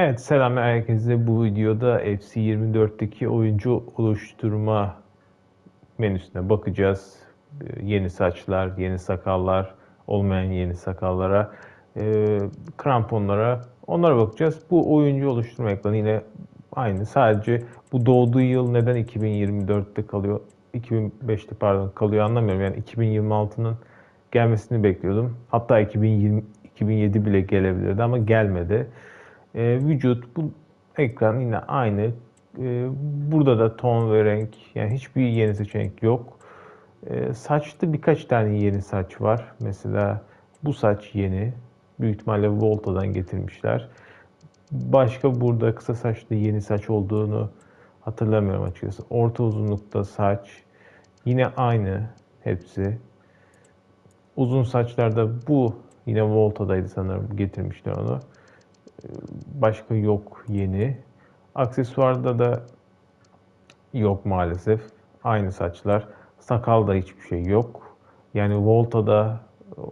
Evet selam herkese. Bu videoda FC24'teki oyuncu oluşturma menüsüne bakacağız. Ee, Yeni saçlar, yeni sakallar, olmayan yeni sakallara, e, kramponlara onlara bakacağız. Bu oyuncu oluşturma ekranı yine aynı. Sadece bu doğduğu yıl neden 2024'te kalıyor, 2005'te pardon kalıyor anlamıyorum. Yani 2026'nın gelmesini bekliyordum. Hatta 2020 2007 bile gelebilirdi ama gelmedi. E, vücut bu ekran yine aynı. E, burada da ton ve renk yani hiçbir yeni seçenek yok. E, saçta birkaç tane yeni saç var. Mesela bu saç yeni. Büyük ihtimalle Volta'dan getirmişler. Başka burada kısa saçlı yeni saç olduğunu hatırlamıyorum açıkçası. Orta uzunlukta saç. Yine aynı hepsi. Uzun saçlarda bu yine Volta'daydı sanırım getirmişler onu. Başka yok yeni. Aksesuarda da yok maalesef. Aynı saçlar. Sakalda hiçbir şey yok. Yani Volta'da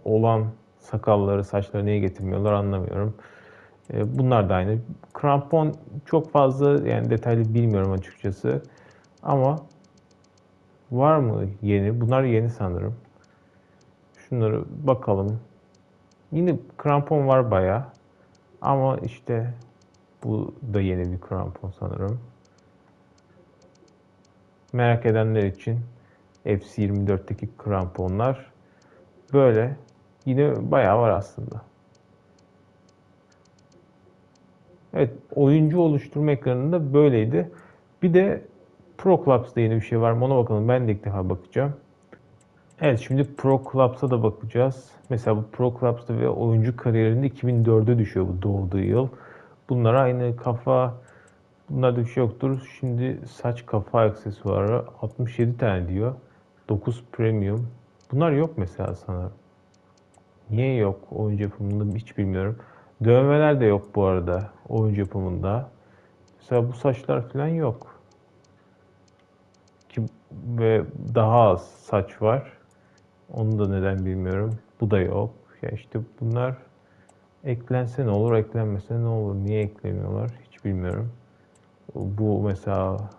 olan sakalları, saçları niye getirmiyorlar anlamıyorum. E, Bunlar da aynı. Krampon çok fazla yani detaylı bilmiyorum açıkçası. Ama var mı yeni? Bunlar yeni sanırım. Şunları bakalım. Yine krampon var bayağı. Ama işte bu da yeni bir krampon sanırım. Merak edenler için FC24'teki kramponlar böyle. Yine bayağı var aslında. Evet, oyuncu oluşturma ekranında böyleydi. Bir de Pro Clubs'da yeni bir şey var ona bakalım. Ben de ilk defa bakacağım. Evet şimdi Pro Clubs'a da bakacağız. Mesela bu Pro Clubs'ta ve oyuncu kariyerinde 2004'e düşüyor bu doğduğu yıl. Bunlar aynı kafa, bunlarda bir şey yoktur. Şimdi saç kafa aksesuarı 67 tane diyor. 9 premium. Bunlar yok mesela sana. Niye yok oyuncu yapımında hiç bilmiyorum. Dövmeler de yok bu arada oyuncu yapımında. Mesela bu saçlar falan yok. Ki ve daha az saç var. Onu da neden bilmiyorum. Bu da yok. Ya işte bunlar eklense ne olur, eklenmese ne olur? Niye eklemiyorlar? Hiç bilmiyorum. Bu mesela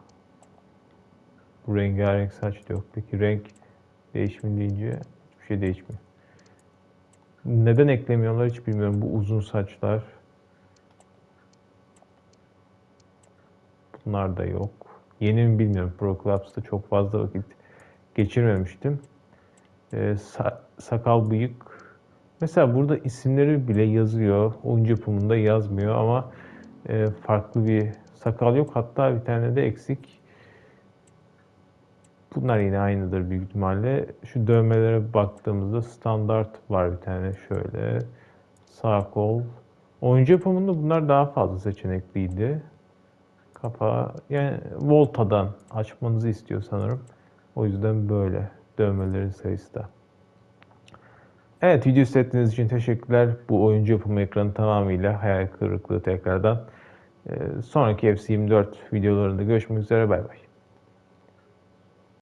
bu rengarenk saç da yok. Peki renk değişimi deyince hiçbir şey değişmiyor. Neden eklemiyorlar hiç bilmiyorum. Bu uzun saçlar. Bunlar da yok. Yeni mi bilmiyorum. Pro Clubs'ta çok fazla vakit geçirmemiştim. Ee, sa- sakal bıyık. Mesela burada isimleri bile yazıyor. Oyuncu yapımında yazmıyor ama e, farklı bir sakal yok. Hatta bir tane de eksik. Bunlar yine aynıdır büyük ihtimalle. Şu dövmelere baktığımızda standart var bir tane şöyle. Sağ kol. Oyuncu yapımında bunlar daha fazla seçenekliydi. Kafa yani Volta'dan açmanızı istiyor sanırım. O yüzden böyle dövmelerin sayısı da. Evet video izlediğiniz için teşekkürler. Bu oyuncu yapımı ekranı tamamıyla hayal kırıklığı tekrardan. Ee, sonraki FC24 videolarında görüşmek üzere. Bay bay.